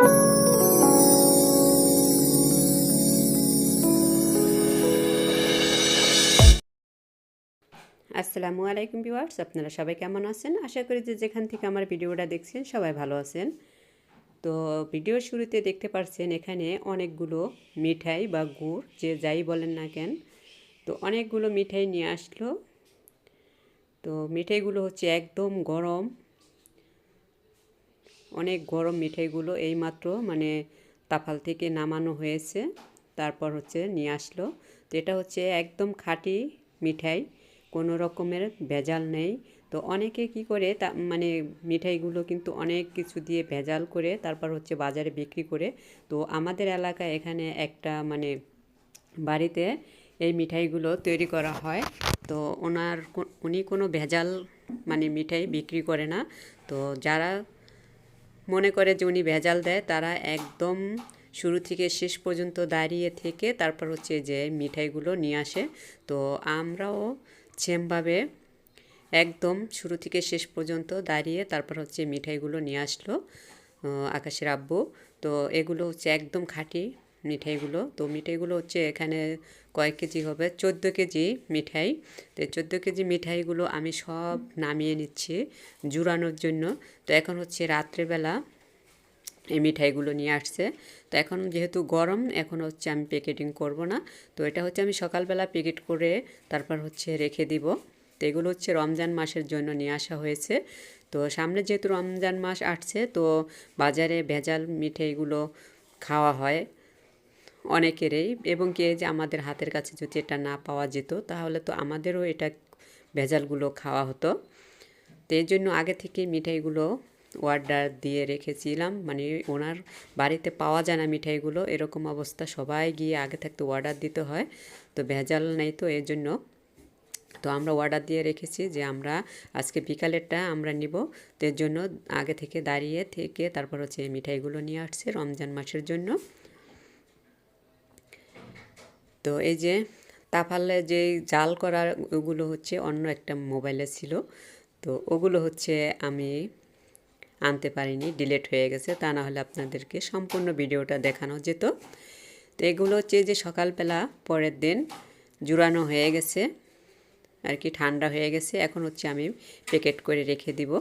আসসালামু আলাইকুম ভিউয়ার্স, আপনারা সবাই কেমন আছেন? আশা করি যে যেখান থেকে আমার ভিডিওটা দেখছেন সবাই ভালো আছেন। তো ভিডিওর শুরুতে দেখতে পাচ্ছেন এখানে অনেকগুলো মিঠাই বা গুড়, যে যাই বলেন না কেন, তো অনেকগুলো মিঠাই নিয়ে আসলো। তো মিঠাইগুলো হচ্ছে একদম গরম অনেক গরম মিঠাইগুলো এইমাত্র মানে তাফাল থেকে নামানো হয়েছে। তারপর হচ্ছে নিয়ে আসলো। তো এটা হচ্ছে একদম খাঁটি মিঠাই, কোনো রকমের ভেজাল নেই। তো অনেকে কি করে তা মানে মিঠাইগুলো কিন্তু অনেক কিছু দিয়ে ভেজাল করে তারপর হচ্ছে বাজারে বিক্রি করে। তো আমাদের এলাকায় এখানে একটা মানে বাড়িতে এই মিঠাইগুলো তৈরি করা হয়। তো ওনার উনি কোনো ভেজাল মানে মিঠাই বিক্রি করে না। তো যারা মনে করে যে উনি ভেজাল দেয়, তারা একদম শুরু থেকে শেষ পর্যন্ত দাঁড়িয়ে থেকে তারপর হচ্ছে যে মিঠাইগুলো নিয়ে আসে। তো আমরাও সেমভাবে একদম শুরু থেকে শেষ পর্যন্ত দাঁড়িয়ে তারপর হচ্ছে মিঠাইগুলো নিয়ে আসলো আকাশের আব্বু। তো এগুলো হচ্ছে একদম খাঁটি মিঠাইগুলো। তো মিঠাইগুলো হচ্ছে এখানে কয়েক কেজি হবে, চোদ্দ কেজি মিঠাই। তো চোদ্দ কেজি মিঠাইগুলো আমি সব নামিয়ে নিচ্ছি জুড়ানোর জন্য। তো এখন হচ্ছে রাত্রেবেলা এই মিঠাইগুলো নিয়ে আসছে। তো এখন যেহেতু গরম, এখন হচ্ছে আমি প্যাকেটিং করব না। তো এটা হচ্ছে আমি সকালবেলা প্যাকেট করে তারপর হচ্ছে রেখে দিব। তো এগুলো হচ্ছে রমজান মাসের জন্য নিয়ে আসা হয়েছে। তো সামনে যেহেতু রমজান মাস আসছে, তো বাজারে ভেজাল মিঠাইগুলো খাওয়া হয়। অনেকেরই এবং কে যে আমাদের হাতের কাছে যদি এটা না পাওয়া যেত, তাহলে তো আমাদেরও এটা ভেজালগুলো খাওয়া হতো। তো এই জন্য আগে থেকে মিঠাইগুলো অর্ডার দিয়ে রেখেছিলাম। মানে ওনার বাড়িতে পাওয়া যায় না মিঠাইগুলো, এরকম অবস্থা সবাই গিয়ে আগে থাকতে অর্ডার দিতে হয়। তো ভেজাল নেই তো এর জন্য। তো আমরা অর্ডার দিয়ে রেখেছি যে আমরা আজকে বিকালেরটা আমরা নিব। তো এর জন্য আগে থেকে দাঁড়িয়ে থেকে তারপর হচ্ছে মিঠাইগুলো নিয়ে আসছে রমজান মাসের জন্য। তো এই যে তাফালে যে জাল করার ওগুলো হচ্ছে অন্য একটা মোবাইলে ছিল। তো ওগুলো হচ্ছে আমি আনতে পারিনি, ডিলেট হয়ে গেছে। তা না হলে আপনাদেরকে সম্পূর্ণ ভিডিওটা দেখানো যেত। তো এগুলো হচ্ছে যে সকালবেলা পরের দিন জুড়ানো হয়ে গেছে, আর কি ঠান্ডা হয়ে গেছে। এখন হচ্ছে আমি প্যাকেট করে রেখে দিব।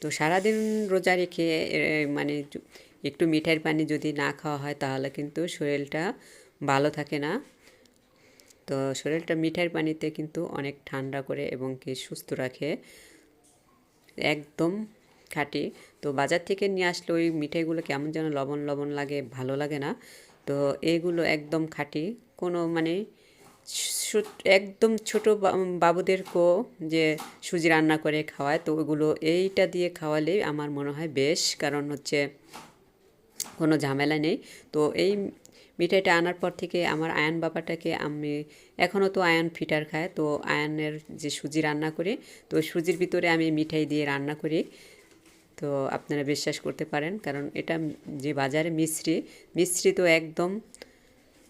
তো সারাদিন রোজা রেখে মানে একটু মিঠাইয়ের পানি যদি না খাওয়া হয়, তাহলে কিন্তু শরীরটা ভালো থাকে না। তো শরীরটা মিঠাইয়ের পানিতে কিন্তু অনেক ঠান্ডা করে এবং কি সুস্থ রাখে। একদম খাঁটি। তো বাজার থেকে নিয়ে আসলে ওই মিঠাইগুলো কেমন যেন লবণ লবণ লাগে, ভালো লাগে না। তো এগুলো একদম খাঁটি। কোনো মানে একদম ছোট বাবুদেরকেও যে সুজি রান্না করে খাওয়ায়, তো ওগুলো এইটা দিয়ে খাওয়ালেই আমার মনে হয় বেশ। কারণ হচ্ছে কোনো ঝামেলা নেই। তো এই মিঠাইটা আনার পর থেকে আমার আয়ান বাবাটাকে আমি, এখনও তো আয়ান ফিটার খায়, তো আয়ানের যে সুজি রান্না করে, তো সুজির ভিতরে আমি মিঠাই দিয়ে রান্না করি। তো আপনারা বিশ্বাস করতে পারেন, কারণ এটা যে বাজারে মিশ্রি মিশ্রি তো একদম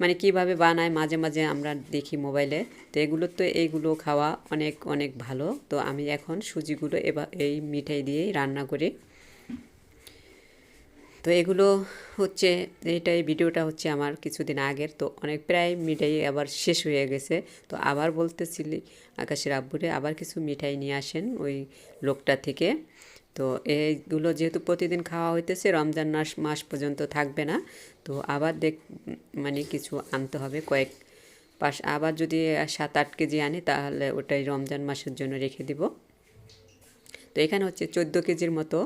মানে কীভাবে বানায় মাঝে মাঝে আমরা দেখি মোবাইলে, তো এগুলো তো এইগুলো খাওয়া অনেক অনেক ভালো। তো আমি এখন সুজিগুলো এবার এই মিঠাই দিয়েই রান্না করি। তো এগুলো হচ্ছে এইটাই ভিডিওটা হচ্ছে আমার কিছুদিন আগের। তো অনেক প্রায় মিঠাই আবার শেষ হয়ে গেছে। তো আবার বলতেছিলি আকাশের আব্বুরে, আবার কিছু মিঠাই নিয়ে আসেন ওই লোকটা থেকে। তো এইগুলো যেহেতু প্রতিদিন খাওয়া হইতেছে, রমজান মাস মাস পর্যন্ত থাকবে না। তো আবার দেখ মানে কিছু আনতে হবে কয়েক পাশ, আবার যদি সাত আট কেজি আনি তাহলে ওটাই রমজান মাসের জন্য রেখে দিব। তো এখানে হচ্ছে চোদ্দ কেজির মতো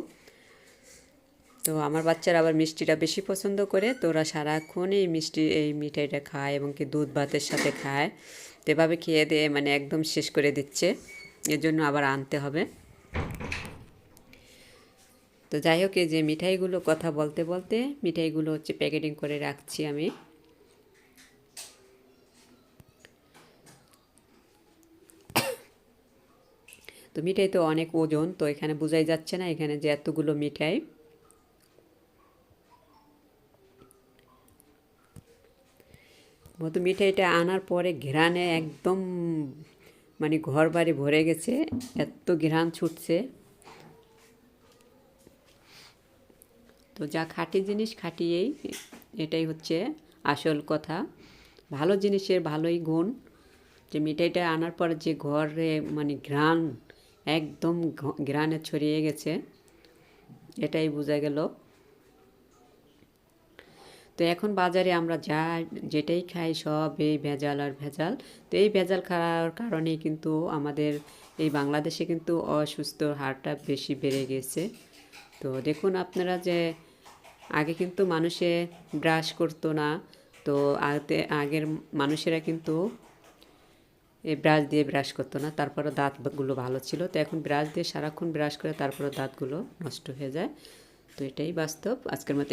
তো আমার বাচ্চারা আবার মিষ্টিটা বেশি পছন্দ করে, তো ওরা সারাক্ষণ এই মিষ্টি, এই মিঠাইটা খায় এবং কি দুধ ভাতের সাথে খায়। তো এভাবে খেয়ে দিয়ে মানে একদম শেষ করে দিচ্ছে। এর জন্য আবার আনতে হবে। তো যাই হোক, এই যে মিঠাইগুলো কথা বলতে বলতে মিঠাইগুলো হচ্ছে প্যাকেটিং করে রাখছি আমি। তো মিঠাই তো অনেক ওজন, তো এখানে বোঝাই যাচ্ছে না এখানে যে এতগুলো মিঠাই। মতো মিঠাইটা আনার পরে ঘেরানে একদম মানে ঘর বাড়ি ভরে গেছে, এত ঘেরান ছুটছে। তো যা খাঁটি জিনিস খাটিয়েই এটাই হচ্ছে আসল কথা। ভালো জিনিসের ভালোই গুণ, যে মিঠাইটা আনার পর যে ঘরে মানে ঘ্রাণ একদম ঘ্রাণে ছড়িয়ে গেছে, এটাই বোঝা গেল। তো এখন বাজারে আমরা যা যেটাই খাই সব এই ভেজাল আর ভেজাল। তো এই ভেজাল খাওয়ার কারণেই কিন্তু আমাদের এই বাংলাদেশে কিন্তু অসুস্থ হারটা বেশি বেড়ে গেছে। তো দেখুন আপনারা যে আগে কিন্তু মানুষে ব্রাশ করতো না, তো আগে আগের মানুষেরা কিন্তু এই ব্রাশ দিয়ে ব্রাশ করতো না তারপরে দাঁতগুলো ভালো ছিল। তো এখন ব্রাশ দিয়ে সারাক্ষণ ব্রাশ করে তারপরে দাঁতগুলো নষ্ট হয়ে যায়। তো এটাই বাস্তব। আজকের মতো